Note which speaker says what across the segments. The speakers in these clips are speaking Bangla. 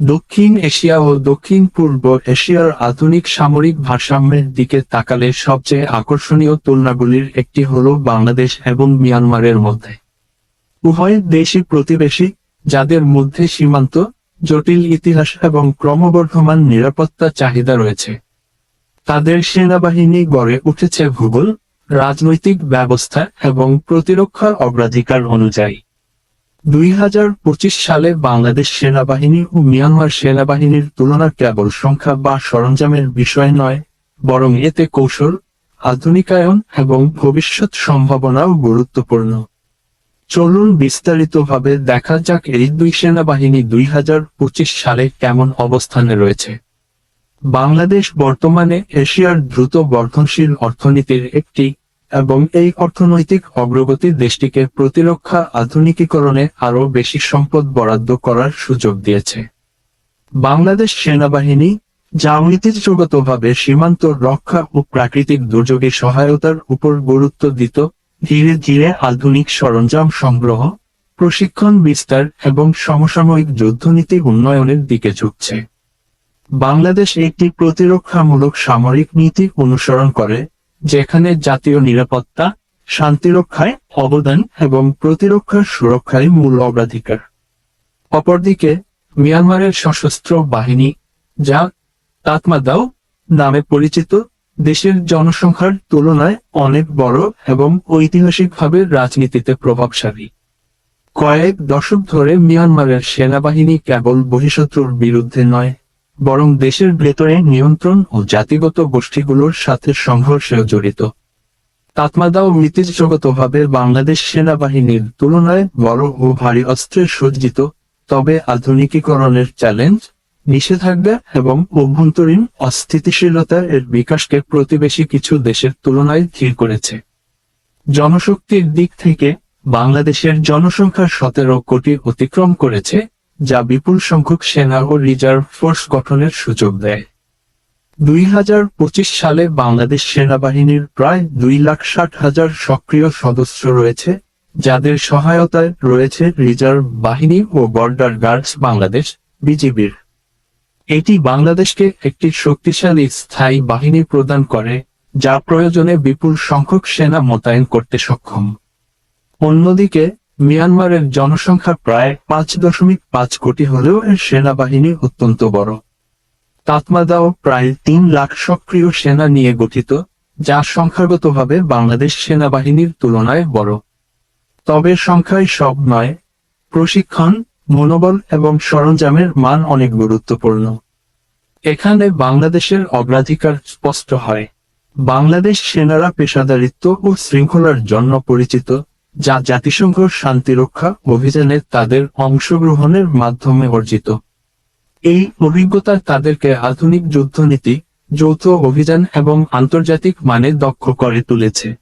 Speaker 1: দক্ষিণ এশিয়া ও দক্ষিণ পূর্ব এশিয়ার আধুনিক সামরিক ভারসাম্যের দিকে তাকালে সবচেয়ে আকর্ষণীয় তুলনাগুলির একটি হল বাংলাদেশ এবং মিয়ানমারের মধ্যে। উভয় দেশই প্রতিবেশী, যাদের মধ্যে সীমান্ত, জটিল ইতিহাস এবং ক্রমবর্ধমান নিরাপত্তা চাহিদা রয়েছে। তাদের সেনাবাহিনী গড়ে উঠেছে ভূগোল, রাজনৈতিক ব্যবস্থা এবং প্রতিরক্ষার অগ্রাধিকার অনুযায়ী। দুই হাজার পঁচিশ সালে বাংলাদেশ সেনাবাহিনী ও মিয়ানমার সেনাবাহিনীর তুলনা কেবল সংখ্যা বা সরঞ্জামের বিষয় নয়, বরং এতে কৌশল, আধুনিকায়ন এবং ভবিষ্যৎ সম্ভাবনাও গুরুত্বপূর্ণ। চলুন বিস্তারিতভাবে দেখা যাক এই দুই সেনাবাহিনী দুই হাজার পঁচিশ সালে কেমন অবস্থানে রয়েছে। বাংলাদেশ বর্তমানে এশিয়ার দ্রুত বর্ধনশীল অর্থনীতির একটি এবং এই অর্থনৈতিক অগ্রগতি দেশটিকে প্রতিরক্ষা আধুনিকীকরণে আরও বেশি সম্পদ বরাদ্দ করার সুযোগ দিয়েছে। বাংলাদেশ সেনাবাহিনী যা ঐতিহ্যগতভাবে সীমান্ত রক্ষা ও প্রাকৃতিক দুর্যোগে সহায়তার উপর গুরুত্ব দিত, ধীরে ধীরে আধুনিক সরঞ্জাম সংগ্রহ, প্রশিক্ষণ বিস্তার এবং সমসাময়িক যুদ্ধনীতি উন্নয়নের দিকে ঝুঁকছে। বাংলাদেশ একটি প্রতিরক্ষামূলক সামরিক নীতি অনুসরণ করে যেখানে জাতীয় নিরাপত্তা শান্তিরক্ষায় অবদান এবং প্রতিরক্ষার সুরক্ষায় মূল অগ্রাধিকার। অপরদিকে, মিয়ানমারের সশস্ত্র বাহিনী, যা তাতমাদাও নামে পরিচিত, দেশের জনসংখ্যার তুলনায় অনেক বড় এবং ঐতিহাসিকভাবে রাজনীতিতে প্রভাবশালী। কয়েক দশক ধরে মিয়ানমারের সেনাবাহিনী কেবল বহিঃশত্রুর বিরুদ্ধে নয় বরং দেশের ভেতরে নিয়ন্ত্রণ ও জাতিগত গোষ্ঠীগুলোর সাথে সংঘর্ষেও জড়িত। তাতমাদাও ঐতিহ্যগতভাবে বাংলাদেশ সেনাবাহিনীর তুলনায় বড় ও ভারী অস্ত্রে সজ্জিত, তবে আধুনিকীকরণের চ্যালেঞ্জ, নিষেধাজ্ঞা এবং অভ্যন্তরীণ অস্থিতিশীলতা এর বিকাশকে প্রতিবেশী কিছু দেশের তুলনায় ধীর করেছে। জনশক্তির দিক থেকে বাংলাদেশের জনসংখ্যা সতেরো কোটি অতিক্রম করেছে যা বিপুল সংখ্যক সেনা ও রিজার্ভ ফোর্স গঠনের সুযোগ দেয়। দুই হাজার পঁচিশ সালে বাংলাদেশ সেনাবাহিনীর প্রায় দুই লাখ ষাট হাজার সক্রিয় সদস্য রয়েছে, যাদের সহায়তায় রয়েছে রিজার্ভ বাহিনী ও বর্ডার গার্ডস বাংলাদেশ, বিজিবির। এটি বাংলাদেশকে একটি শক্তিশালী স্থায়ী বাহিনী প্রদান করে যা প্রয়োজনে বিপুল সংখ্যক সেনা মোতায়েন করতে সক্ষম। অন্যদিকে মিয়ানমারের জনসংখ্যা প্রায় পাঁচ দশমিক পাঁচ কোটি হলেও এর সেনাবাহিনী অত্যন্ত বড়। তাতমাদাও প্রায় তিন লাখ সক্রিয় সেনা নিয়ে গঠিত, যা সংখ্যাগতভাবে বাংলাদেশ সেনাবাহিনীর তুলনায় বড়। তবে সংখ্যায় সব নয়, প্রশিক্ষণ, মনোবল এবং সরঞ্জামের মান অনেক গুরুত্বপূর্ণ। এখানে বাংলাদেশের অগ্রাধিকার স্পষ্ট হয়। বাংলাদেশ সেনারা পেশাদারিত্ব ও শৃঙ্খলার জন্য পরিচিত যা জাতিসংঘ শান্তিরক্ষা অভিযানে তাদের অংশগ্রহণের মাধ্যমে অর্জিত। এই অভিজ্ঞতা তাদেরকে আধুনিক যুদ্ধনীতি, যৌথ অভিযান এবং আন্তর্জাতিক মানে দক্ষ করে তুলেছে।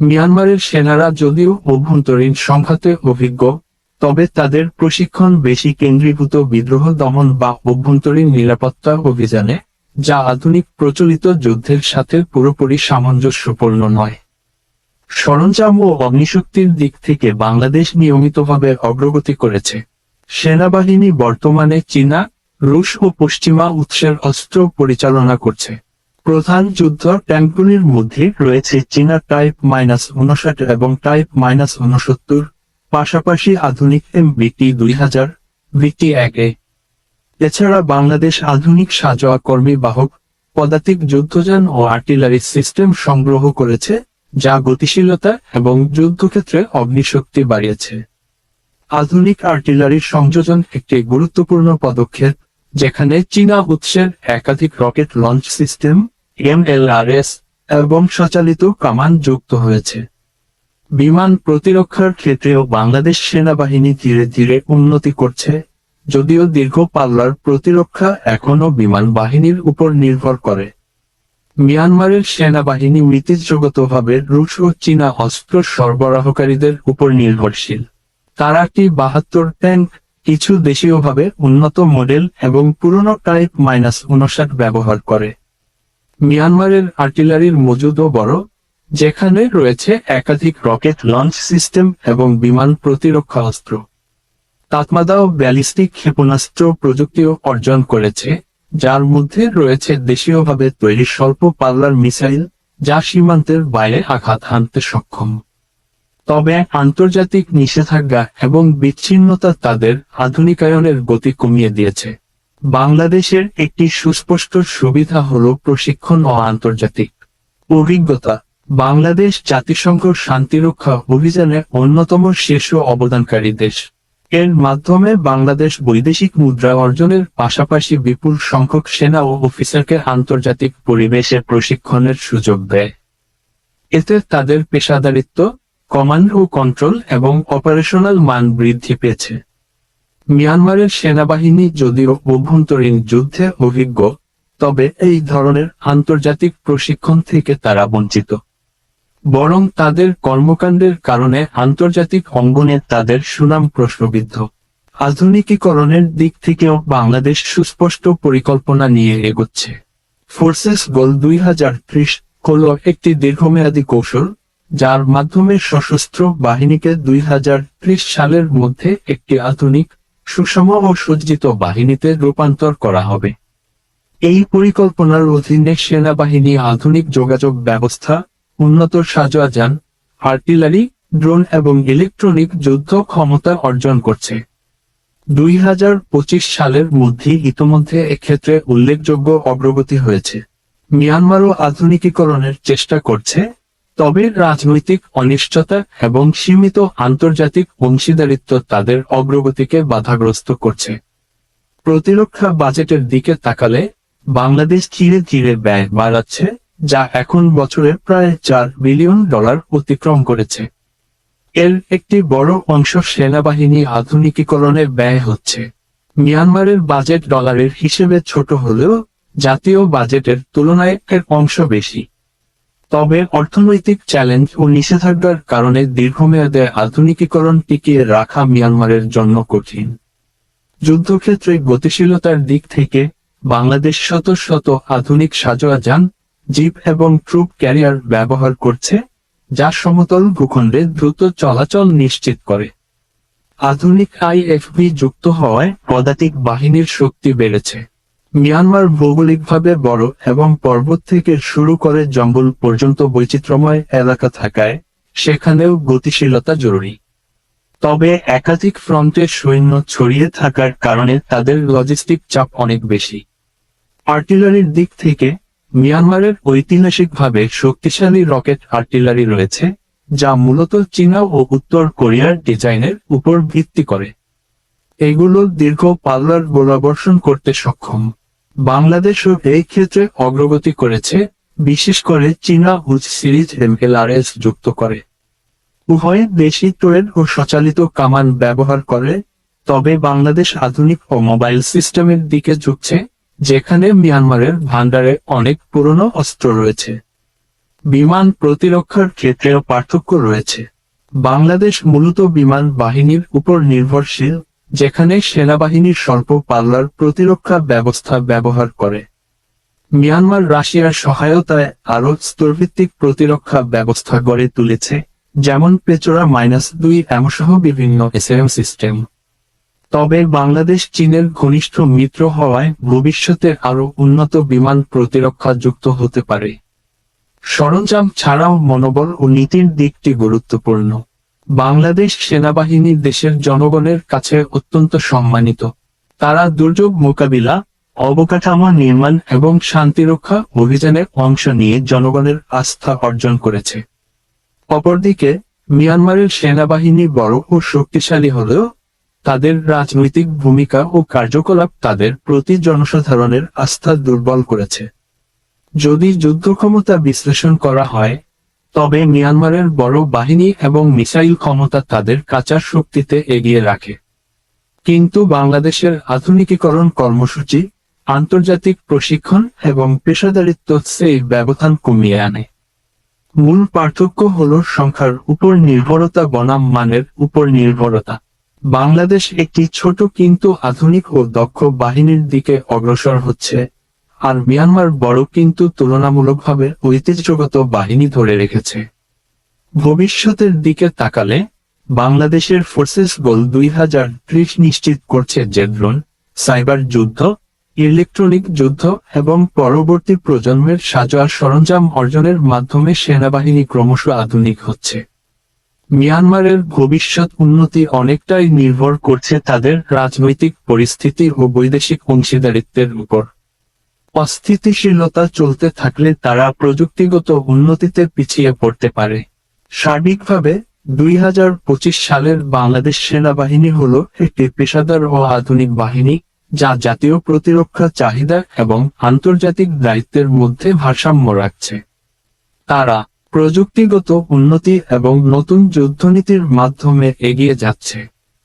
Speaker 1: মিয়ানমারের সেনারা যদিও অভ্যন্তরীণ সংঘাতে অভিজ্ঞ, তবে তাদের প্রশিক্ষণ বেশি কেন্দ্রীভূত বিদ্রোহ দমন বা অভ্যন্তরীণ নিরাপত্তা অভিযানে, যা আধুনিক প্রচলিত যুদ্ধের সাথে পুরোপুরি সামঞ্জস্যপূর্ণ নয়। সরঞ্জাম ও অগ্নিশক্তির দিক থেকে বাংলাদেশ নিয়মিতভাবে অগ্রগতি করেছে। সেনাবাহিনী বর্তমানে চীনা, রুশ ও পশ্চিমা উৎসের অস্ত্র পরিচালনা করছে। প্রধান যুদ্ধ ট্যাঙ্কগুলির মধ্যে রয়েছে চীনা টাইপ মাইনাস উনষাট এবং টাইপ মাইনাস উনসত্তর, পাশাপাশি আধুনিক এম বিটি দুই হাজার, বিটি এক এছাড়া বাংলাদেশ আধুনিক সাজোয়া কর্মী বাহক, পদাতিক যুদ্ধযান ও আর্টিলারি সিস্টেম সংগ্রহ করেছে যা গতিশীলতা এবং যুদ্ধক্ষেত্রে অগ্নিশক্তি বাড়িয়েছে। আধুনিক আর্টিলারির সংযোজন একটি গুরুত্বপূর্ণ পদক্ষেপ, যেখানে চীনা উৎসের একাধিক রকেট লঞ্চ সিস্টেম এমএলআরএস এবং সচালিত কামান যুক্ত হয়েছে। বিমান প্রতিরক্ষার ক্ষেত্রেও বাংলাদেশ সেনাবাহিনী ধীরে ধীরে উন্নতি করছে, যদিও দীর্ঘ পাল্লার প্রতিরক্ষা এখনও বিমান বাহিনীর উপর নির্ভর করে। মিয়ানমারের সেনাবাহিনী ঐতিহ্যগতভাবে রুশ ও চীনা অস্ত্র সরবরাহকারীদের উপর নির্ভরশীল। তারা টি বাহাত্তর ট্যাঙ্ক, কিছু দেশীয়ভাবে উন্নত মডেল এবং পুরনো টাইপ মাইনাস উনষাট ব্যবহার করে। মিয়ানমারের আর্টিলারির মজুদও বড়, যেখানে রয়েছে একাধিক রকেট লঞ্চ সিস্টেম এবং বিমান প্রতিরক্ষা অস্ত্র। তাতমাদা ও ব্যালিস্টিক ক্ষেপণাস্ত্র প্রযুক্তিও অর্জন করেছে। যার মধ্যে রয়েছে দেশীয়ভাবে তৈরি স্বল্প পাল্লার মিসাইল, যা সীমান্তের বাইরে আঘাত হানতে সক্ষম। তবে আন্তর্জাতিক নিষেধাজ্ঞা এবং বিচ্ছিন্নতা তাদের আধুনিকায়নের গতি কমিয়ে দিয়েছে। বাংলাদেশের একটি সুস্পষ্ট সুবিধা হল প্রশিক্ষণ ও আন্তর্জাতিক অভিজ্ঞতা। বাংলাদেশ জাতিসংঘ শান্তিরক্ষা অভিযানে অন্যতম শীর্ষ অবদানকারী দেশ। এর মাধ্যমে বাংলাদেশ বৈদেশিক মুদ্রা অর্জনের পাশাপাশি বিপুল সংখ্যক সেনা ও অফিসারকে আন্তর্জাতিক পরিবেশে প্রশিক্ষণের সুযোগ দেয়। এতে তাদের পেশাদারিত্ব, কমান্ড ও কন্ট্রোল এবং অপারেশনাল মান বৃদ্ধি পেয়েছে। মিয়ানমারের সেনাবাহিনী যদিও অভ্যন্তরীণ যুদ্ধে অভিজ্ঞ, তবে এই ধরনের আন্তর্জাতিক প্রশিক্ষণ থেকে তারা বঞ্চিত। বরং তাদের কর্মকাণ্ডের কারণে আন্তর্জাতিক অঙ্গনে তাদের সুনাম প্রশ্নবিদ্ধ। আধুনিকীকরণের দিক থেকেও বাংলাদেশ সুস্পষ্ট পরিকল্পনা নিয়ে এগোচ্ছে। ফোর্সেস গোল দুই হাজার ত্রিশ হল একটি দীর্ঘমেয়াদী কৌশল, যার মাধ্যমে সশস্ত্র বাহিনীকে দুই হাজার ত্রিশ সালের মধ্যে একটি আধুনিক, সুষম ও সজ্জিত বাহিনীতে রূপান্তর করা হবে। এই পরিকল্পনার অধীনে সেনাবাহিনী আধুনিক যোগাযোগ ব্যবস্থা উন্নত সাজোয়াজান আর্টিলারি, ড্রোন এবং ইলেকট্রনিক যুদ্ধ ক্ষমতা অর্জন করছে। দুই হাজার পঁচিশ সালের মধ্যে ইতোমধ্যে এক্ষেত্রে উল্লেখযোগ্য অগ্রগতি হয়েছে। মিয়ানমারও আধুনিকীকরণের চেষ্টা করছে, তবে রাজনৈতিক অনিশ্চয়তা এবং সীমিত আন্তর্জাতিক অংশীদারিত্ব তাদের অগ্রগতিকে বাধাগ্রস্ত করছে। প্রতিরক্ষা বাজেটের দিকে তাকালে বাংলাদেশ ধীরে ধীরে ব্যয় বাড়াচ্ছে যা এখন বছরে প্রায় চার বিলিয়ন ডলার অতিক্রম করেছে। এর একটি বড় অংশ সেনাবাহিনী আধুনিকীকরণে ব্যয় হচ্ছে। মিয়ানমারের বাজেট ডলারের হিসেবে ছোট হলেও জাতীয় বাজেটের তুলনায় এর অংশ বেশি। তবে অর্থনৈতিক চ্যালেঞ্জ ও নিষেধাজ্ঞার কারণে দীর্ঘমেয়াদে আধুনিকীকরণ টিকিয়ে রাখা মিয়ানমারের জন্য কঠিন। যুদ্ধক্ষেত্রে গতিশীলতার দিক থেকে বাংলাদেশ শত শত আধুনিক সাজোয়াজান জিপ এবং ট্রুপ ক্যারিয়ার ব্যবহার করছে, যা সমতল ভূখণ্ডে দ্রুত চলাচল নিশ্চিত করে। আধুনিক আইএফবি যুক্ত হওয়ায় পদাতিক বাহিনীর শক্তি বেড়েছে। মিয়ানমার ভৌগোলিকভাবে বড় এবং পর্বত থেকে শুরু করে জঙ্গল পর্যন্ত বৈচিত্র্যময় এলাকা থাকায় সেখানেও গতিশীলতা জরুরি। তবে একাধিক ফ্রন্টে সৈন্য ছড়িয়ে থাকার কারণে তাদের লজিস্টিক চাপ অনেক বেশি। আর্টিলারির দিক থেকে মিয়ানমারের ঐতিহাসিকভাবে শক্তিশালী রকেট আর্টিলারি রয়েছে, যা মূলত চীনা ও উত্তর কোরিয়ার ডিজাইনের উপর ভিত্তি করে। এগুলো দীর্ঘ পাল্লার গোলাবর্ষণ করতে সক্ষম। বাংলাদেশও এই ক্ষেত্রে অগ্রগতি করেছে, বিশেষ করে চীনা হুজ সিরিজ এমএলআরএস যুক্ত করে। উভয় দেশি ট্রেন ও সচালিত কামান ব্যবহার করে, তবে বাংলাদেশ আধুনিক ও মোবাইল সিস্টেমের দিকে ঝুঁকছে। যেখানে মিয়ানমারের ভান্ডারে অনেক পুরনো অস্ত্র রয়েছে। বিমান প্রতিরক্ষার ক্ষেত্রেও পার্থক্য রয়েছে। বাংলাদেশ মূলত বিমান বাহিনীর উপর নির্ভরশীল, যেখানে সেনাবাহিনীর স্বল্প পাল্লার প্রতিরক্ষা ব্যবস্থা ব্যবহার করে। মিয়ানমার রাশিয়ার সহায়তায় আরও স্তরভিত্তিক প্রতিরক্ষা ব্যবস্থা গড়ে তুলেছে, যেমন পেচোরা মাইনাস দুই এমসহ বিভিন্ন এসএম সিস্টেম। তবে বাংলাদেশ চীনের ঘনিষ্ঠ মিত্র হওয়ায় ভবিষ্যতে আরও উন্নত বিমান প্রতিরক্ষা যুক্ত হতে পারে। সরঞ্জাম ছাড়াও মনোবল ও নীতির দিকটি গুরুত্বপূর্ণ। বাংলাদেশ সেনাবাহিনী দেশের জনগণের কাছে অত্যন্ত সম্মানিত। তারা দুর্যোগ মোকাবিলা, অবকাঠামো নির্মাণ এবং শান্তিরক্ষা অভিযানে অংশ নিয়ে জনগণের আস্থা অর্জন করেছে। অপরদিকে, মিয়ানমারের সেনাবাহিনী বড় ও শক্তিশালী হলেও তাদের রাজনৈতিক ভূমিকা ও কার্যকলাপ তাদের প্রতি জনসাধারণের আস্থা দুর্বল করেছে। যদি যুদ্ধ ক্ষমতা বিশ্লেষণ করা হয়, তবে মিয়ানমারের বড় বাহিনী এবং মিসাইল ক্ষমতা তাদের কাঁচা শক্তিতে এগিয়ে রাখে। কিন্তু বাংলাদেশের আধুনিকীকরণ কর্মসূচি, আন্তর্জাতিক প্রশিক্ষণ এবং পেশাদারিত্ব সেই ব্যবধান কমিয়ে আনে। মূল পার্থক্য হল সংখ্যার উপর নির্ভরতা বনাম মানের উপর নির্ভরতা। বাংলাদেশ একটি ছোট কিন্তু আধুনিক ও দক্ষ বাহিনীর দিকে অগ্রসর হচ্ছে, আর মিয়ানমার বড় কিন্তু তুলনামূলকভাবে ঐতিহ্যগত বাহিনী ধরে রেখেছে। ভবিষ্যতের দিকে তাকালে, বাংলাদেশের ফোর্সেস গোল দুই হাজার ত্রিশ নিশ্চিত করছে যে সাইবার যুদ্ধ, ইলেকট্রনিক যুদ্ধ এবং পরবর্তী প্রজন্মের সাজোয়ার সরঞ্জাম অর্জনের মাধ্যমে সেনাবাহিনী ক্রমশ আধুনিক হচ্ছে। মিয়ানমারের ভবিষ্যৎ উন্নতি অনেকটাই নির্ভর করছে তাদের রাজনৈতিক পরিস্থিতি ও বৈদেশিক অংশীদারিত্বের উপর। অস্থিতিশীলতা চলতে থাকলে তারা প্রযুক্তিগত উন্নতিতে পিছিয়ে পড়তে পারে। সার্বিকভাবে, দুই হাজার পঁচিশ সালের বাংলাদেশ সেনাবাহিনী হল একটি পেশাদার ও আধুনিক বাহিনী, যা জাতীয় প্রতিরক্ষা চাহিদা এবং আন্তর্জাতিক দায়িত্বের মধ্যে ভারসাম্য রাখছে। তারা প্রযুক্তিগত উন্নতি এবং নতুন যুদ্ধনীতির মাধ্যমে এগিয়ে যাচ্ছে।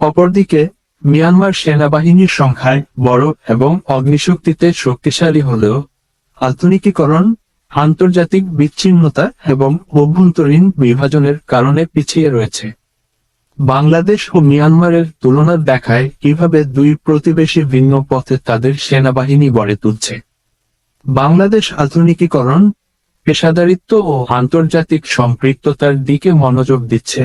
Speaker 1: অপরদিকে, মিয়ানমার সেনাবাহিনীর সংখ্যায় বড় এবং অগ্নিশক্তিতে শক্তিশালী হলেও আধুনিকীকরণ, আন্তর্জাতিক বিচ্ছিন্নতা এবং অভ্যন্তরীণ বিভাজনের কারণে পিছিয়ে রয়েছে। বাংলাদেশ ও মিয়ানমারের তুলনা দেখায় কীভাবে দুই প্রতিবেশী ভিন্ন পথে তাদের সেনাবাহিনী গড়ে তুলছে। বাংলাদেশ আধুনিকীকরণ পেশাদারিত্ব ও আন্তর্জাতিক সম্পৃক্ততার দিকে মনোযোগ দিচ্ছে।